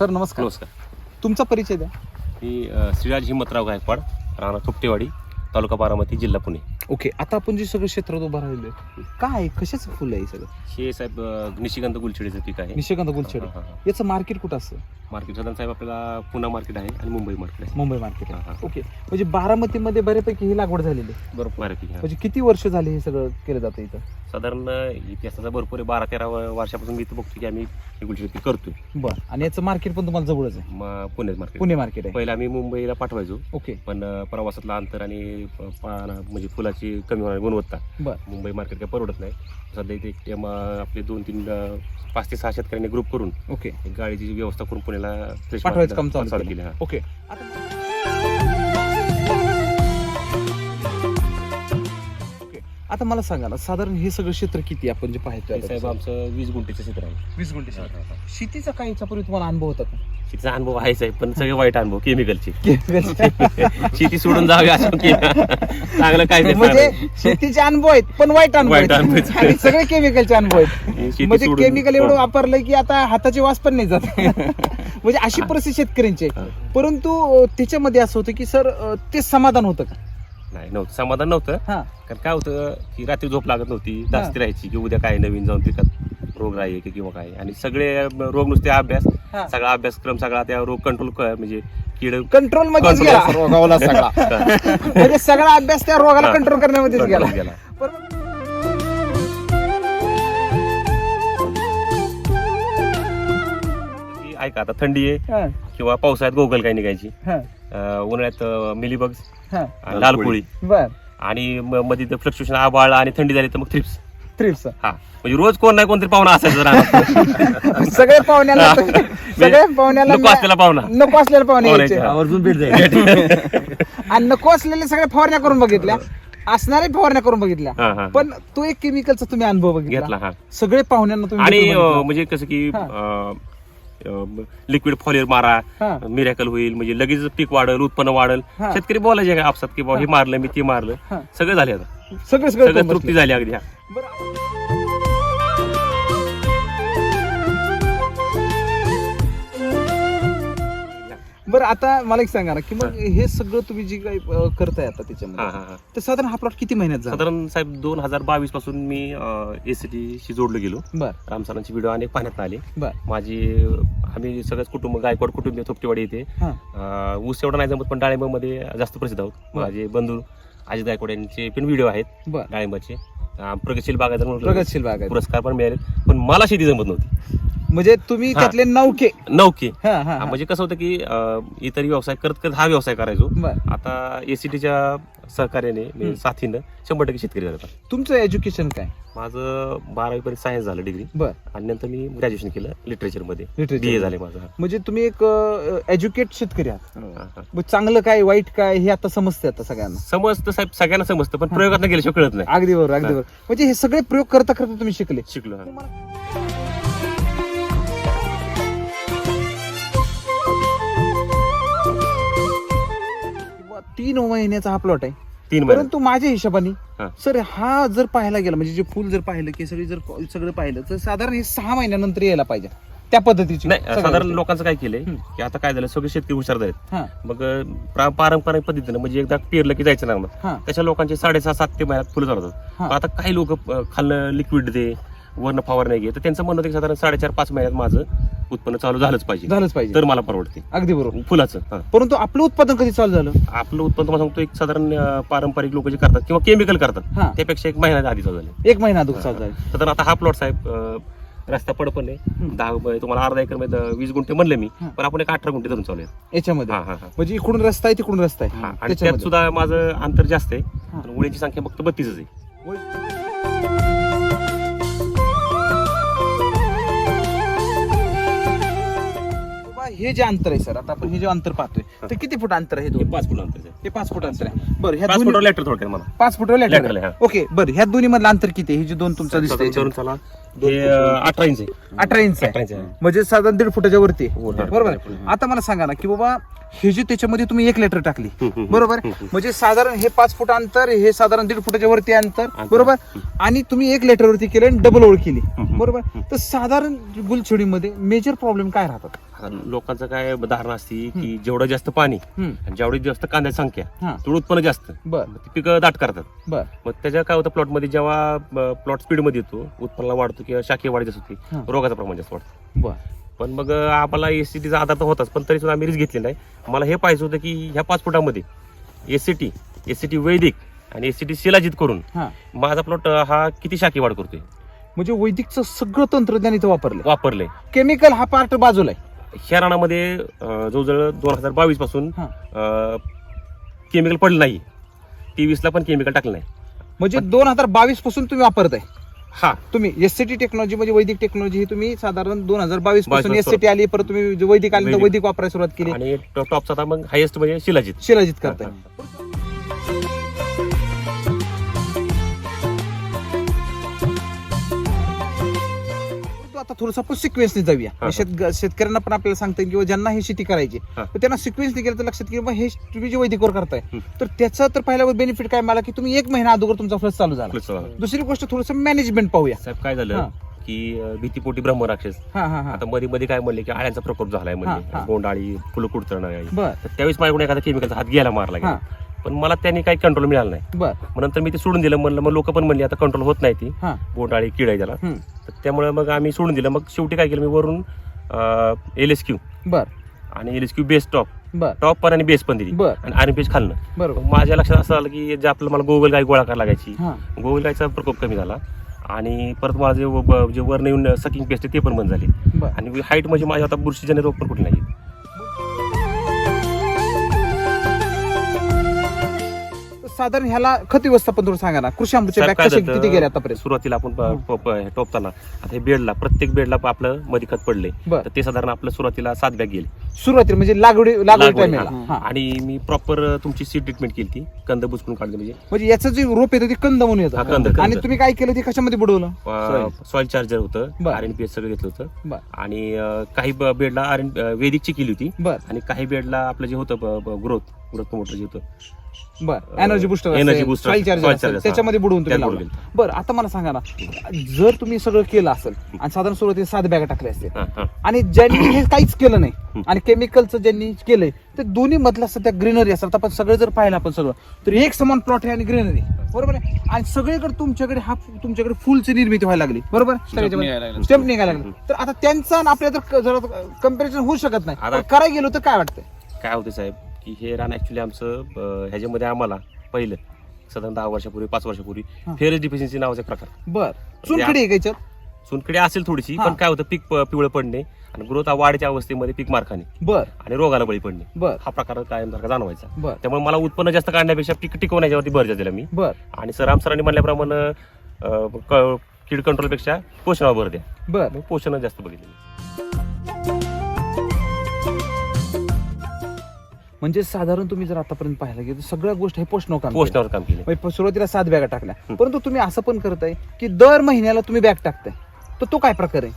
Sir नमस्कार. नमस्कार. तुमचा परिचय द्या. मी अ, श्रीराज हिम्मतराव गायकवाड राणा थुपटेवाडी तालुका बारामती जिल्हा पुणे. ओके आता आपण जे सगळं क्षेत्रात उभं राहिलो काय कशाचं फुल आहे हे सगळं? हे साहेब अ, निशिकांत गुलछेडीचं पीक आहे. निशिकांत गुलछेड. हा, हा, हा. याचं मार्केट कुठं असतं? मार्केट. साधारण साहेब आपल्याला पुणे मार्केट आहे आणि मुंबई मार्केट आहे. मुंबई मार्केट हा, आहे. हा. ओके. म्हणजे बारामतीमध्ये बऱ्यापैकी ही लागवड झालेली आहे. बरोबर. बऱ्यापैकी, हा. म्हणजे किती वर्ष झाली हे सगळं केलं जातं इथं? साधारण इतिहासाचा भरपूर आहे. बारा तेरा व- वर्षापासून मी इथं बघतो की आम्ही हे पीक करतोय. बरं. आणि याचं मार्केट पण तुम्हाला जवळच आहे? म- पुणे मार्केट. पुणे मार्केट आहे. पहिला आम्ही मुंबईला पाठवायचो. ओके. पण अ, प्रवासातलं अंतर आणि प- पाना- म्हणजे फुलाची कमी होणारी गुणवत्ता बरं. मुंबई मार्केट काही परवडत नाही. सध्या इथे एक टेम, अ, आपले दोन तीन अ, पाच ते सहा शेतकऱ्यांनी ग्रुप करून ओके एक गाडीची व्यवस्था करून पुण्याला पाठवायचं market काम चालू चालू केलं. केलं हा. ओके आता आता मला सांगा ना साधारण हे सगळं क्षेत्र किती आपण जे पाहतोय साहेब? आमचं वीस गुंठेचं क्षेत्र आहे वीस गुंठे क्षेत्र. शेतीचा काही याच्यापूर्वी तुम्हाला अनुभव होता का शेतीचा अनुभव आहे साहेब पण सगळे वाईट अनुभव केमिकलचे म्हणजे शेती सोडून जावी असं की चांगलं काय नाही, म्हणजे चांगलं. शेतीचे अनुभव आहेत पण वाईट अनुभव वाईट अनुभव आहेत आहेत. आणि सगळे केमिकलचे अनुभव आहेत शेती म्हणजे सोडून- केमिकल एवढं हा. वापरलं की आता हाताचे वास पण नाही जात म्हणजे अशी परिस्थिती शेतकऱ्यांची आहे. परंतु अं, त्याच्यामध्ये असं होतं की सर अं, ते समाधान होतं का नाही नव्हतं. समाधान नव्हतं. हा. कारण काय होतं की रात्री झोप लागत नव्हती दास्ती राहायची की उद्या काय नवीन जाऊन पिकात रोग राहील की किंवा काय. आणि सगळे रोग नुसते अभ्यास हा. सगळा अभ्यासक्रम सगळा त्या रोग कंट्रोल म्हणजे कीड कंट्रोल Control रोगावला सगळा. म्हणजे सगळा अभ्यास त्या रोगाला हा. कंट्रोल करण्यामध्येच गेला Control गेला. बरोबर की ऐका आता थंडी आहे हा, किंवा पावसाळ्यात गोगल काय निघायची? हा, उन्हाळ्यात मिलीबग्स हा. लाल कोळी बर. आणि म- मध्ये फ्लक्च्युएशन आबाळ आणि थंडी झाली तर मग थ्रिप्स थ्रिप्स हा. म्हणजे रोज कोण नाही कोणतरी पाहुणा असायचं राहणार सगळे पाहुण्याला सगळे पाहुण्याला नको असलेला पाहुणा. नको असलेले पाहुणे. आवर्जून भेट आणि नको असलेले सगळे फवारण्या करून बघितल्या. असणारे फवारण्या करून बघितल्या. हा हा. पण तो एक केमिकलचा तुम्ही अनुभव बघितला. घेतला हा. सगळे पाहुण्यांना तुम्ही आणि भेटून अं, बघितलं. म्हणजे कसं की हा. लिक्विड फॉलियर मारा हा. मिरॅकल होईल म्हणजे लगेच पीक वाढल उत्पन्न वाढल हा. शेतकरी बोलायचे आपसात की बाबा हे मारलं मी ते मारलं हा. सगळं झाले आता सगळे सगळे सगळं करून तृप्ती. झाली अगदी हा बरं. बरं आता मला एक सांगा ना की मग हे. सगळं तुम्ही जे काही अं, करताय आता हा त्याच्यामध्ये हा. तर साधारण हा प्लॉट किती महिन्यात झाला? साधारण साहेब दोन हजार बावीसपासून मी एसीटी शी जोडलो गेलो. बर. रामसरांचे व्हिडिओ अनेक पाहण्यात आले. बर. माझी आम्ही सगळंच कुटुंब गायकवाड कुटुंबीय थोपटेवाडी येते. हा. अं, ऊस एवढा नाही जमत पण डाळिंबामध्ये जास्त प्रसिद्ध आहोत. बर. माझे बंधू अजित गायकवाड यांचे पण व्हिडिओ आहेत बर. डाळिंबाचे. अं, प्रगतशील बागायत म्हणून प्रगतशील बाग आहे पुरस्कार पण मिळाले पण मला शेती जमत नव्हती. म्हणजे तुम्ही हा. त्यातले नौके नौके हा हा हा, हा. म्हणजे कसं होतं की अं, इतर व्यवसाय करत करत हा व्यवसाय करायचो बर आता एसीटीच्या सहकार्याने हम्म. म्हणजे साथीनं शंभर टक्के शेतकरी झाला तुमचं एज्युकेशन काय माझं बारावी पर्यंत सायन्स झालं डिग्री बर आणि नंतर मी ग्रॅज्युएशन केलं लिटरेचरमध्ये. बी ए झाले माझं हा. म्हणजे तुम्ही एक एज्युकेट शेतकरी आहात हा, हा. मग चांगलं काय वाईट काय हे आता समजते आता सगळ्यांना समजतं साहेब सगळ्यांना समजतं पण प्रयोगात गेल्याशिवाय कळत नाही अगदी बरोबर अगदी हा. बरोबर म्हणजे हे सगळे प्रयोग करता करता तुम्ही शिकले शिकलो हा. किंवा तीन महिन्याचा हा प्लॉट आहे तीन महिने परंतु माझ्या हिशोबाने हा. सर हा जर पाहायला गेला म्हणजे जे फुल जर पाहिलं की सगळी जर सगळं पाहिलं तर साधारण हे सहा महिन्यानंतर यायला पाहिजे त्या पद्धतीची नाही सगळ्या साधारण गोष्टी. लोकांचं काय केलंय. की आता काय झालं सगळे शेतकरी हुशार झालेत हा मग अं, प्रा- पारंपरिक पद्धतीनं म्हणजे एकदा पेरलं की जायचं ना मग हा त्याच्या लोकांचे साडेसहा सात ते महिन्यात फुलं हा. आता काही लोक खाल्लं लिक्विड दे वर्ण फवार नाही घे तर त्यांचं म्हणणं होतं की साधारण साडेचार पाच महिन्यात माझं उत्पन्न चालू झालंच पाहिजे. झालंच पाहिजे. तर मला परवडते. अगदी बरोबर. फुलाचं हा. परंतु आपलं उत्पादन कधी चालू झालं? आपलं उत्पन्न तुम्हाला सांगतो एक साधारण अं, पारंपरिक लोक जे करतात किंवा केमिकल करतात हा. त्यापेक्षा एक महिन्यात आधी चालू झाले. एक महिना अगोदर चालू झालं. साधारण आता हा प्लॉट साहेब अं, रस्ता पडपण आहे हम्म. दहा तुम्हाला अर्धा एकरमध्ये वीस गुंठे म्हणले मी हा. पण आपण एक अठरा गुंठे धरून चालू आहे याच्यामध्ये? हा हा हा. म्हणजे इकडून रस्ता आहे तिकडून रस्ता आहे. हा. आणि त्यात त्याच्यामध्ये. सुद्धा माझं अंतर जास्त आहे हा. उड्याची संख्या फक्त बत्तीसच आहे. हे जे अंतर आहे सर आता आपण हे जे अंतर पाहतोय ते किती फुट अंतर आहे हे दोन पाच फुट अंतर आहे हे पाच फुट अंतर आहे. बरं ह्या पाच दोन्ही फुटावर लेटर थोडक्यात मला. पाच फुट Lateral. लेटर आहे, हा. ओके बरं ह्या दोन्ही मधलं अंतर किती आहे? हे जे दोन तुमचं दिसतंय साधारण धरून चला. हे अं, अठरा इंच आहे. अठरा इंच अठरा आहे इंच आहे. म्हणजे साधारण दीड फुटाच्या वरती आहे. हो, बरोबर आहे? आता मला सांगा ना की बाबा हे जे त्याच्यामध्ये तुम्ही एक लेटर टाकली बरोबर. म्हणजे साधारण हे पाच फूट अंतर हे साधारण दीड फुटाच्या वरती अंतर. बरोबर? आणि तुम्ही एक लेटर वरती केलं आणि डबल ओळ केली. बरोबर? तर साधारण गुलछडीमध्ये मेजर प्रॉब्लेम काय राहतात? लोकांचं काय धारणा असते की जेवढं जास्त पाणी जेवढी जास्त कांद्याची संख्या. तेवढं उत्पन्न जास्त. पिकं दाट करतात. बर. मग त्याच्या काय होतं प्लॉटमध्ये जेव्हा प्लॉट स्पीडमध्ये येतो उत्पन्न वाढतो किंवा शाखीय वाढ जास्त. होते रोगाचं प्रमाण जास्त वाढतं. बर. पण मग आम्हाला एसीटीचा आधार तर होताच पण तरी सुद्धा आम्ही रिस्क घेतली नाही मला हे पाहिजे होतं की ह्या पाच फुटामध्ये एसीटी एसीटी वैदिक आणि एसीटी शिलाजित करून हा. माझा प्लॉट हा किती शाखी वाढ करतोय? म्हणजे वैदिकचं सगळं तंत्रज्ञान इथं वापरलं. वापरलंय. केमिकल हा पार्ट बाजूला आहे. ह्या रानामध्ये अं, जवळजवळ दोन हजार बावीसपासून हा. केमिकल पडलं नाही. तेवीसला पण केमिकल टाकलं नाही. म्हणजे दोन हजार बावीसपासून तुम्ही वापरताय. हा. तुम्ही एस सी टी टेक्नॉलॉजी म्हणजे वैदिक टेक्नॉलॉजी ही तुम्ही साधारण दोन हजार बावीसपासून एस 22 सी टी आली परत तुम्ही जे वैदिक आली तर वैदिक. वैदिक वापरायला सुरुवात केली. आणि टॉपचा आता मग हायेस्ट म्हणजे शिलाजित. शिलाजित करताय. आता थोडस आपण सिक्वेन्सने जाऊया. शेत शेतकऱ्यांना पण आपल्याला सांगता येईल किंवा ज्यांना ही शेती करायची. तर त्यांना सिक्वेन्सने गेलं तर लक्षात की हे तुम्ही जे वैदिकवर करताय. तर त्याचा तर पहिला बेनिफिट काय मला की तुम्ही एक महिना अगोदर तुमचा फ्लस चालू झाला. दुसरी गोष्ट थोडस मॅनेजमेंट पाहूया साहेब काय. झालं की भीतीपोटी ब्रह्मराक्षस हा हा हा आता मध्ये मध्ये काय म्हणले की आळ्यांचा प्रकोप झालाय. म्हणजे बोंडाळी फुलं तर त्यावेळेस माझ्याकडून एखादा केमिकलचा हात घ्यायला मारला पण मला त्यांनी काही कंट्रोल मिळालं नाही. बर. मग नंतर मी ते सोडून दिलं. म्हणलं मग लोक पण म्हणले आता कंट्रोल होत नाही ती. हा. बोंडाळी किड आहे त्याला. हम्म. तर त्यामुळे मग आम्ही सोडून दिलं. मग शेवटी काय केलं मी वरून एल एस क्यू बर. आणि L S Q base top बर. टॉप पण आणि बेस पण दिली. बर. आणि आर्मी पेज खाल्लं. बरोबर. मग माझ्या लक्षात असं आलं की जे आपलं मला गोगल गाय गोळा करायला लागायची. हा. गोगल गायचा प्रकोप कमी झाला. आणि परत मला जे व- जे वरनं येऊन सकिंग पेस्ट ते पण बंद झाली. बर. आणि हाईट म्हणजे माझ्या आता बुरशीजन्य रोग पण कुठे नाही साधारण ह्याला खत व्यवस्थापन थोडं सांगा ना. कृषी साहेब, बॅग? किती गेले आतापर्यंत? सुरुवातीला आपण प-. प- प- हे टोपताना. आता हे बेडला प्रत्येक बेडला आपलं मध्ये खत पडले. बर. तर ते साधारण आपलं सुरुवातीला सात बॅग गेले. सुरुवातीला म्हणजे लागवडी लागवडी हा. आणि मी प्रॉपर तुमची सीड ट्रीटमेंट केली ती. कंद बुचकून काढली म्हणजे. म्हणजे याचं जे रोप येतं ते कंद म्हणून हा, येतं कंद. आणि तुम्ही काय केलं ते कशामध्ये बुडवलं? सॉइल चार्जर होतं. बर. आर एन पी एस सगळं घेतलं होतं. बर. आणि अं, काही ब- बेडला आर एन वेदिकची केली होती. बर. आणि काही बेडला आपलं जे होतं ग्रोथ ग्रोथ प्रमोटर जे होतं. बर energy booster booster, soil charger, त्याच्यामध्ये बुडवून तुम्ही त्यात लावलं. बुडवलं. बरं आता मला सांगा ना जर तुम्ही सगळं केलं असेल आणि साधारण सुरुवातीला सात बॅगा टाकल्या असतील हा, हा. आणि ज्यांनी हे काहीच केलं नाही. आणि केमिकलचं ज्यांनी केलंय ते दोन्ही मधला सध्या ग्रीनरी असतात. आपण सगळं जर पाहिलं आपण सगळं तर एक समान प्लॉट आहे आणि ग्रीनरी बरोबर आहे? आणि सगळीकडे तुमच्याकडे हा तुमच्याकडे फुलची निर्मिती व्हायला लागली. बरोबर? स्टेप निघायला लागले. तर आता त्यांचा आणि आपल्या जरा कंपॅरिझन होऊ शकत नाही. आता- करायला गेलो तर काय वाटतंय? काय होतं साहेब? की हे रान ऍक्च्युली आमचं अं, ह्याच्यामध्ये आम्हाला पहिलं साधारण दहा वर्षापूर्वी पाच वर्षापूर्वी हा. फेरस डिफिशियन्सी नावाचा एक प्रकार. बर. चुनखडी आहे का याच्यात? सुनकडे असेल थोडीशी हा. पण काय होतं पीक प- पिवळं पडणे आणि ग्रोथ वाढीच्या अवस्थेमध्ये पीक मारखाने बर. आणि रोगाला बळी पडणे. बर. हा प्रकार कायमसारखा जाणवायचा. बर. त्यामुळे मला उत्पन्न जास्त काढण्यापेक्षा पीक टिकवण्याच्यावरती भर दिला मी. बर. आणि सराम सरांनी म्हणल्याप्रमाणे अं, क- कीड कंट्रोलपेक्षा पोषणावर भर द्या. बर. मग पोषण जास्त बघितलं म्हणजे साधारण तुम्ही जर आतापर्यंत पाहायला गेलं तर सगळ्या गोष्टी हे पोषण काम. पोषणावर काम केलं म्हणजे सुरुवातीला सात बॅगा टाकल्या. परंतु तुम्ही असं पण करताय की दर महिन्याला तुम्ही बॅग टाकताय तर तो काय प्रकार आहे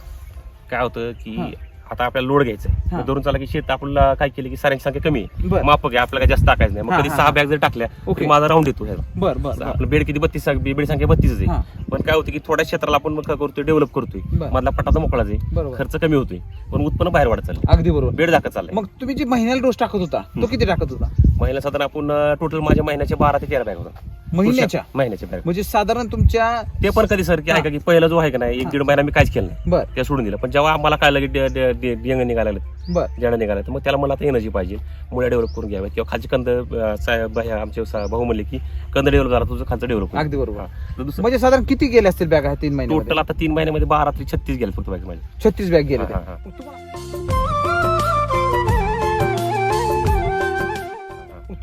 काय होतं की हा. आता आपल्याला लोड घ्यायचा. आहे धरून चाला की शेत आपल्याला काय केलं की साऱ्यांची संख्या कमी आहे. मापक आहे आपल्याला जास्त टाकायचं नाही. मग कधी सहा. बॅग जर टाकल्या. की माझा राऊंड येतो. आपलं बेड किती? बत्तीस बेड संख्या बत्तीस. आहे. पण काय होतं की थोड्या क्षेत्राला आपण मग करतोय डेव्हलप करतोय. मधला पटाचा आहे. बरोबर. खर्च कमी होतोय. पण उत्पन्न बाहेर वाढत चाललं अगदी बरोबर. बेड दाखत चाललंय. मग तुम्ही जी महिन्याला डोस टाकत होता तो. किती टाकत होता? महिला साधारण आपण टोटल माझ्या महिन्याचे बारा ते तेरा बॅग होता महिन्याच्या? महिन्याच्या बॅग म्हणजे साधारण तुमच्या ते पण कधी सर की आहे का की पहिला जो आहे का नाही एक. दीड महिना मी काहीच केलं नाही. बर. ते सोडून दिलं. पण जेव्हा आम्हाला काय लागेल डिंग निघायला लागलं बर. ज्यानं निघाला तर मग त्याला मला आता एनर्जी पाहिजे. मुळे डेव्हलप करून घ्याव्या किंवा खालची कंद आमचे भाऊ म्हणले की कंद डेव्हलप झाला तुझं खालचं डेव्हलप अगदी बरोबर. म्हणजे साधारण किती गेले असतील बॅग आहे तीन महिने टोटल आता तीन महिन्यामध्ये बारा ते छत्तीस गेले फक्त बाकी माझे. छत्तीस बॅग गेले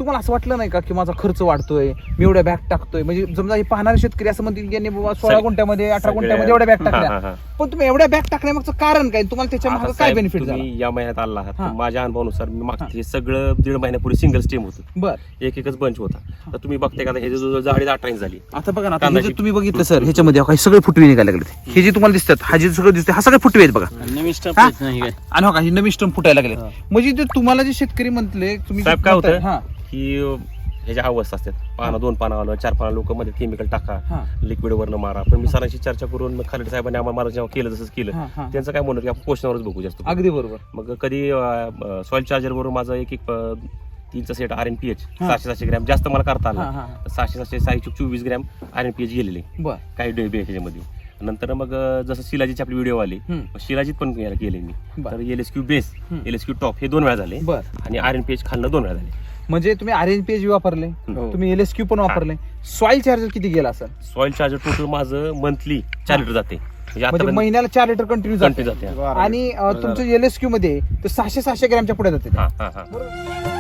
तुम्हाला असं वाटलं नाही का की माझा खर्च वाढतोय? मी एवढ्या बॅग टाकतोय? म्हणजे समजा हे पाहणारे शेतकरी असं म्हणतील की यांनी बाबा सोळा गुंठ्यामध्ये अठरा गुंठ्यामध्ये एवढ्या बॅग हा, टाकल्या. पण तुम्ही एवढ्या बॅग टाकण्यामागचं कारण काय? तुम्हाला त्याच्यामागे काय बेनिफिट झाला? तुम्ही या महिन्यात आला आहात. हा. माझ्या अनुभवानुसार मी हा. मागचं हे. सगळं दीड महिन्यापूर्वी सिंगल स्टेम होतं. बर. एक एकच बंच होता. तर तुम्ही बघताय का हे जो जाडी अठरा इंच झाली. आता बघा ना तुम्ही बघितलं सर ह्याच्यामध्ये काही सगळे फुटवे निघायला लागले हे जे तुम्हाला दिसतात हा जे सगळं दिसतं हा सगळे फुटवे आहेत बघा. नवीन काय आणि हो का ही नवीन स्टंप फुटायला लागले हा. म्हणजे तुम्हाला जे शेतकरी म्हटले तुम्ही काय होतं हा की ह्याच्या अवस्था असतात पानं दोन पानं आलं चार पानं लोक मध्ये केमिकल टाका लिक्विड वरनं मारा. पण मी सरांशी चर्चा करून मग खाली साहेबांनी आम्हाला जेव्हा केलं जसं केलं. त्यांचं काय म्हणलं की आपण पोषणावरच बघू जास्त. अगदी बरोबर. मग कधी सॉइल चार्जर वरून माझं एक एक तीनचा set R N P H. सहाशे सहाशे ग्रॅम. जास्त मला करता आला सहाशे सहाशे सहाशे चोवीस gram R N P H गेलेले. काही डे त्याच्यामध्ये नंतर मग जसं शिलाजीचे आपले व्हिडिओ आले शिलाजीत पण केले मी. तर L S Q base. L S Q top हे दोन वेळा झाले आणि आर एन पी एच खाल्लं दोन वेळा झाले. म्हणजे तुम्ही आर एन पी एच वापरले हो. तुम्ही एल एस क्यू पण वापरले. सॉइल चार्जर किती गेला सर सॉइल चार्जर टोटल माझं मंथली चार लिटर जाते. म्हणजे म्हणजे आता महिन्याला चार लिटर कंटिन्यू जाते. कंटिन्यू जाते. आणि अं, तुमचं एल एस क्यू मध्ये सहाशे सहाशे ग्रॅमच्या पुढे जाते. हा हा हा. बेसोडोस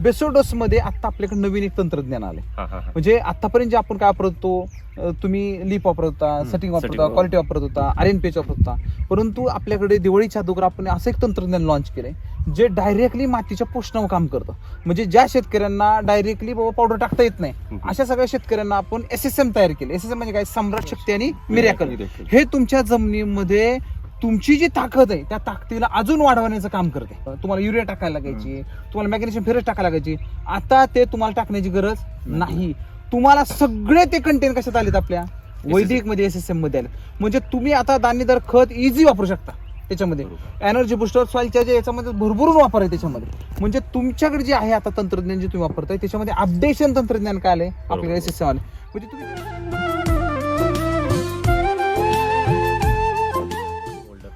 मध्ये आता आपल्याकडे नवीन एक तंत्रज्ञान आले म्हणजे आतापर्यंत जे आपण काय वापरत होतो तुम्ही लीप वापरत होता सेटिंग वापरत होता क्वालिटी वापरत होता आर एन पेच वापरत होता. परंतु आपल्याकडे दिवाळीच्या अगोदर आपण असं एक तंत्रज्ञान लॉन्च केलंय जे डायरेक्टली मातीच्या पोषणावर काम करतं. म्हणजे ज्या शेतकऱ्यांना डायरेक्टली बाबा पावडर टाकता येत नाही. अशा सगळ्या शेतकऱ्यांना आपण एस एस एम तयार केले एस एस एम म्हणजे काय? सम्राट शक्ती आणि मिरॅकल हे तुमच्या जमिनीमध्ये तुमची जी ताकद आहे त्या ताकदीला अजून वाढवण्याचं काम करते. तुम्हाला युरिया टाकायला लागायची तुम्हाला मॅग्नेशियम फेरस टाकायला लागायची. आता ते तुम्हाला टाकण्याची गरज नाही. तुम्हाला सगळे ते कंटेन कशात आलेत आपल्या? वैदिकमध्ये एस एस एममध्ये आले म्हणजे तुम्ही आता दाणेदार खत इझी वापरू शकता त्याच्यामध्ये. एनर्जी बुस्टर सॉइलच्या जे याच्यामध्ये भरभरून वापर आहे त्याच्यामध्ये. म्हणजे तुमच्याकडे जे आहे आता तंत्रज्ञान जे तुम्ही वापरताय त्याच्यामध्ये अपडेशन तंत्रज्ञान काय आले बरोबर. एस एस एम आले म्हणजे तुम्ही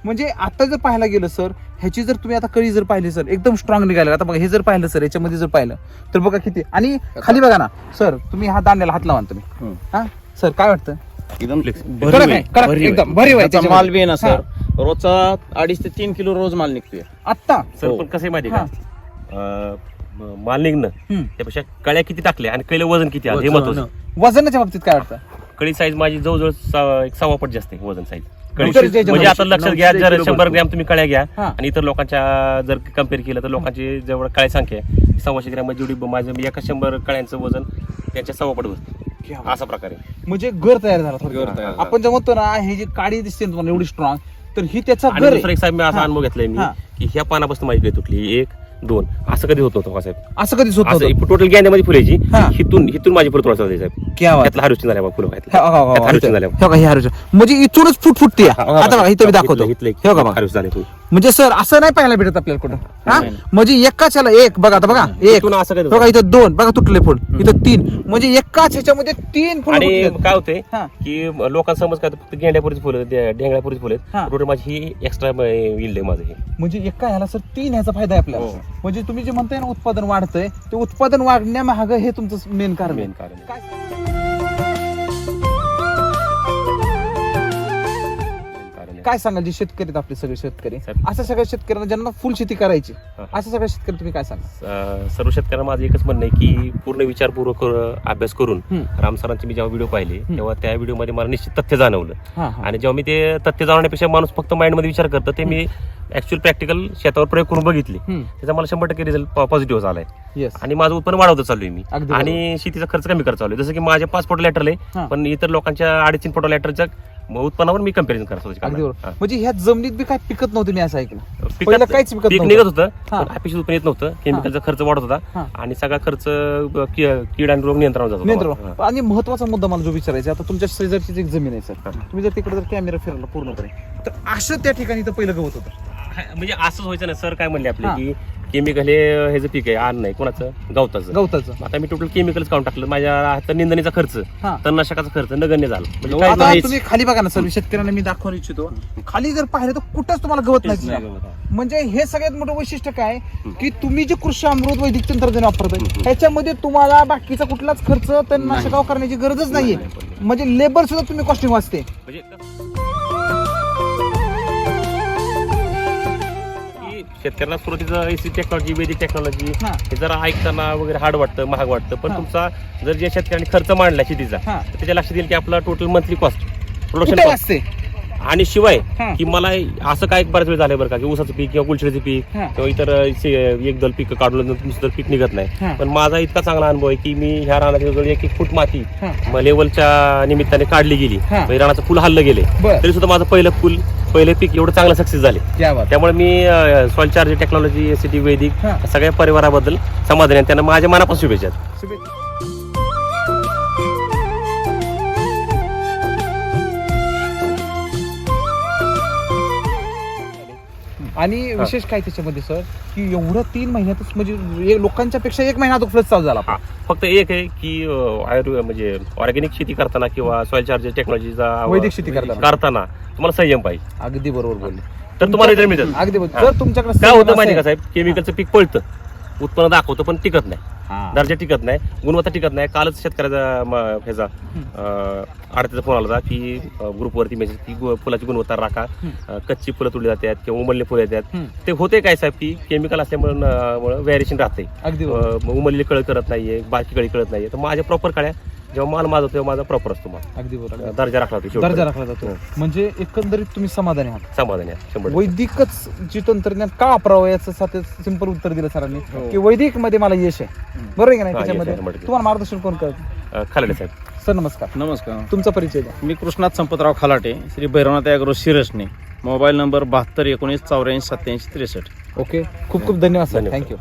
म्हणजे आता जर पाहायला गेलं सर ह्याची जर तुम्ही आता कळी जर पाहिली सर एकदम स्ट्रॉंग निघाले. आता बघा हे जर पाहिलं सर याच्यामध्ये जर पाहिलं तर बघा किती. आणि खाली बघा ना सर तुम्ही हा दांड्याला हात लावा ना तुम्ही. हा? सर काय वाटतं? एकदम कडक आहे, कडक, एकदम भरीव आहे त्याचा त्याच्यामध्ये. माल बी आहे ना सर. रोजचा अडीच ते तीन किलो रोज माल निघतोय. आत्ता? सर हो. पण कसं आहे माहिती आहे का? अं, माल निघणं हम्म. त्यापेक्षा कळ्या किती टाकल्या आणि कळीला वजन किती आलं हे महत्वाचं वजनाच्या बाबतीत काय वाटतं? कळी साईज माझी जवळजवळ सा- एक सव्वा पट जास्त आहे वजन साईज म्हणजे आता लक्षात घ्या जर शंभर. ग्रॅम तुम्ही कळ्या घ्या. आणि इतर लोकांच्या जर कंपेअर केलं तर लोकांची जेवढं कळ्या संख्या आहे सव्वाशे ग्रॅम जेवढी माझं एका शंभर कळ्यांचं वजन त्यांच्या सव्वा पट बसतं असा प्रकार म्हणजे घर तयार झाला. आपण जे म्हणतो ना हे जी काडी दिसते तुम्हाला एवढी स्ट्रॉंग तर ही त्याचा दुसरा एक साहेब मी असा. अनुभव घेतलाय मी. की ह्या पानापासून माझी कळी तुटली एक दोन असं कधी होत नव्हतं साहेब असं कधीच होत टोटल गॅन्यामध्ये फुलायची. हिथून हिथून माझी फुलं थोडा साहेब क्या बात. त्यातला हारुची झाल्या फुलं हे इथं. हे हे हारुची. म्हणजे इथूनच फुट फुटते आता बघा इथं मी दाखवतो. हे बघा बघा. हारुची झाले म्हणजे सर असं नाही पाहायला भेटत आपल्याला कुठं. हा. म्हणजे एकाच ह्याला एक बघा आता बघा एक. इथून असं काय बघा इथं दोन बघा तुटले फुल. इथं तीन. म्हणजे एकाच ह्याच्यामध्ये तीन फुल आणि काय होते हा. की लोकांना समज काय होतं, फक्त गेंड्यापुरीच फुलं ढेंगळ्यापुरीच फुलं हा. आहेत माझी ही एक्स्ट्रा येईल माझं हे. म्हणजे एका ह्याला सर तीन ह्याचा फायदा आहे आपल्याला. हो. म्हणजे तुम्ही जे म्हणताय ना उत्पादन वाढतंय ते उत्पादन वाढण्यामाग हे तुमचं मेन कारण आहे. मेन कारण. काय? うん。काय सांगाल जे शेतकरी आहेत आपले सगळे शेतकरी साहेब. अशा सगळ्या शेतकऱ्यांना ज्यांना फुल शेती करायची हा. अशा सगळ्या शेतकरी तुम्ही काय सांगा अं, सर्व शेतकऱ्यांना माझं एकच म्हणणं आहे की पूर्ण विचारपूर्वक अं, अभ्यास करून हम्म. राम सरांचे मी जेव्हा व्हिडिओ पाहिले तेव्हा त्या व्हिडिओमध्ये मला निश्चित तथ्य जाणवलं हा हा आणि जेव्हा मी ते तथ्य जाणवण्यापेक्षा माणूस फक्त माइंडमध्ये विचार करतो ते मी ऍक्च्युअल प्रॅक्टिकल शेतावर प्रयोग करून बघितले. त्याचा मला शंभर टक्के रिझल्ट पॉझिटिव्ह येस आणि माझं उत्पन्न वाढवत चाललोय मी अगदी बरोबर. आणि शेतीचा खर्च कमी करत चाललोय जसं की माझे पाच फोटो लेटर हा. आहे पण इतर लोकांच्या अडीच तीन फोटो लेटरच्या उत्पन्नावर मी कंपॅरिझन करत होतो अगदी बरोबर. म्हणजे ह्या जमिनीत बी काय पिकत नव्हतं मी असं ऐकलं पहिलं काहीच पिकत पीक नव्हतं. निघत होतं हा. पण अपेक्षित उत्पन्न येत नव्हतं केमिकलचा खर्च वाढत हा. होता आणि सगळा खर्च अं, कि- कीड आणि रोग नियंत्रण जात होता नियंत्रण आणि महत्त्वाचा मुद्दा मला जो विचारायचा आहे, आता तुमच्या शेजारचीच एक जमीन आहे सर हा. तुम्ही जर तिकडे जर कॅमेरा फिरला पूर्णपणे तर असं त्या ठिकाणी तर पहिलं गवत होतं हा, म्हणजे असंच व्हायचं ना सर काय म्हणले आपले हा. की केमिकल हे ह्याचं पीक आहे आण नाही कोणाचं? गवताचं. गवताचं. आता मी टोटल केमिकल्स काढून टाकलं. माझ्या हातात निंदणीचा खर्च हा. तणनाशकाचा खर्च नगण्य झाला. म्हणजे काय आता नाहीच. तुम्ही खाली बघा ना सर शेतकऱ्यांना मी दाखवू इच्छितो. खाली जर पाहिलं तर कुठंच तुम्हाला गवत नाही दिसणार. म्हणजे हे सगळ्यात मोठं वैशिष्ट्य काय? की तुम्ही जे कृषी अमृत वैदिक तंत्रज्ञान वापरताय ह्याच्यामध्ये तुम्हाला बाकीचा कुठलाच खर्च तणनाशकाव करण्याची गरजच नाहीये. म्हणजे लेबर सुद्धा तुम्ही कॉस्टिंग वाचते. म्हणजे शेतकऱ्यांना सुरुवातीचं एसी टेक्नॉलॉजी वैदिक टेक्नॉलॉजी हा. हे जरा ऐकताना वगैरे हार्ड वाटतं महाग वाटतं पण हा. तुमचा जर ज्या शेतकऱ्यांनी खर्च मांडला शेतीचा हा. तर त्याच्या लक्षात येईल की आपला टोटल मंथली कॉस्ट प्रोडक्शन कुठे कॉस्ट वाचते आणि शिवाय हा. की मला असं काय बऱ्याच वेळ झालं बरं का की ऊसाचं पीक किंवा गुलशेडीचं पीक हा. किंवा इतर एक दल पीक काढून दुसरं पीक निघत हा. नाही पण माझा इतका चांगला अनुभव आहे की मी ह्या रानात जवळ एक एक फूट माती हा. म लेवलच्या निमित्ताने काढली गेली हा. म्हणजे रानाचं फुल हल्लं गेले बर तरी सुद्धा माझं पहिलं फुल पहिलं पीक एवढं चांगलं सक्सेस झाले क्या बात त्यामुळे मी सॉइल चार्ज टेक्नॉलॉजी एसीटी वैदिक हा. सगळ्या परिवाराबद्दल समाधानी आहे. त्यांना माझ्या मनापासून शुभेच्छा. शुभेच्छा. आणि विशेष काय त्याच्यामध्ये सर की एवढं तीन महिन्यातच म्हणजे लोकांच्या पेक्षा एक महिना तो प्लस चालू झाला हा. फक्त एक आहे की अं, आयुर्वेद म्हणजे ऑर्गॅनिक शेती करताना किंवा सॉइल चार्ज टेक्नॉलॉजीचा वैदिक शेती करताना. करताना तुम्हाला संयम पाहिजे. अगदी बरोबर बोलले. तर तुम्हाला मिळतात अगदी बरोबर. हा. जर तुमच्याकडे काय होतं माहिती का साहेब? केमिकलचं पीक पळतं. उत्पन्न दाखवतं पण टिकत नाही. दर्जा टिकत नाही गुणवत्ता टिकत नाही. कालच शेतकऱ्याचा ह्याचा आडतीचा फोन आला होता की ग्रुपवरती मेसेज की फुलाची गुणवत्ता राखा. कच्ची फुलं तुडली जातात किंवा उमलले फुलं येतात. ते होते काय साहेब की केमिकल असल्यामुळे व्हॅरिएशन राहते. उमलली कळ करत नाहीये बाकी कळी कळत नाहीये. तर माझ्या प्रॉपर कळ्या जेव्हा माल माझा तेव्हा माझा प्रॉपर असतो माल. अगदी बरोबर. दर्जा राखला शेवटी. दर्जा राखला जातो. हो. म्हणजे एकंदरीत तुम्ही समाधानी आहात? समाधानी आहे, शंभर टक्के. वैदिकच जे तंत्रज्ञान का वापरावं याचं साधं सिंपल उत्तर दिलं सरांनी हो. की वैदिकमध्ये मला यश आहे. बरोबर आहे का नाही हा, यश आहे, त्याच्यामध्ये? शंभर टक्के. तुम्हाला मार्गदर्शन कोण करत? अं, खालाडे साहेब. सर नमस्कार. नमस्कार. तुमचा परिचय द्या. मी Krishnat Sampatrao Khalate Shri Bhairavnath Agro Shirsane. Mobile number बहात्तर एकोणीस चौऱ्याऐंशी सत्याऐंशी त्रेसष्ट. ओके. खूप खूप धन्यवाद सर. धन्यवाद. थँक्यू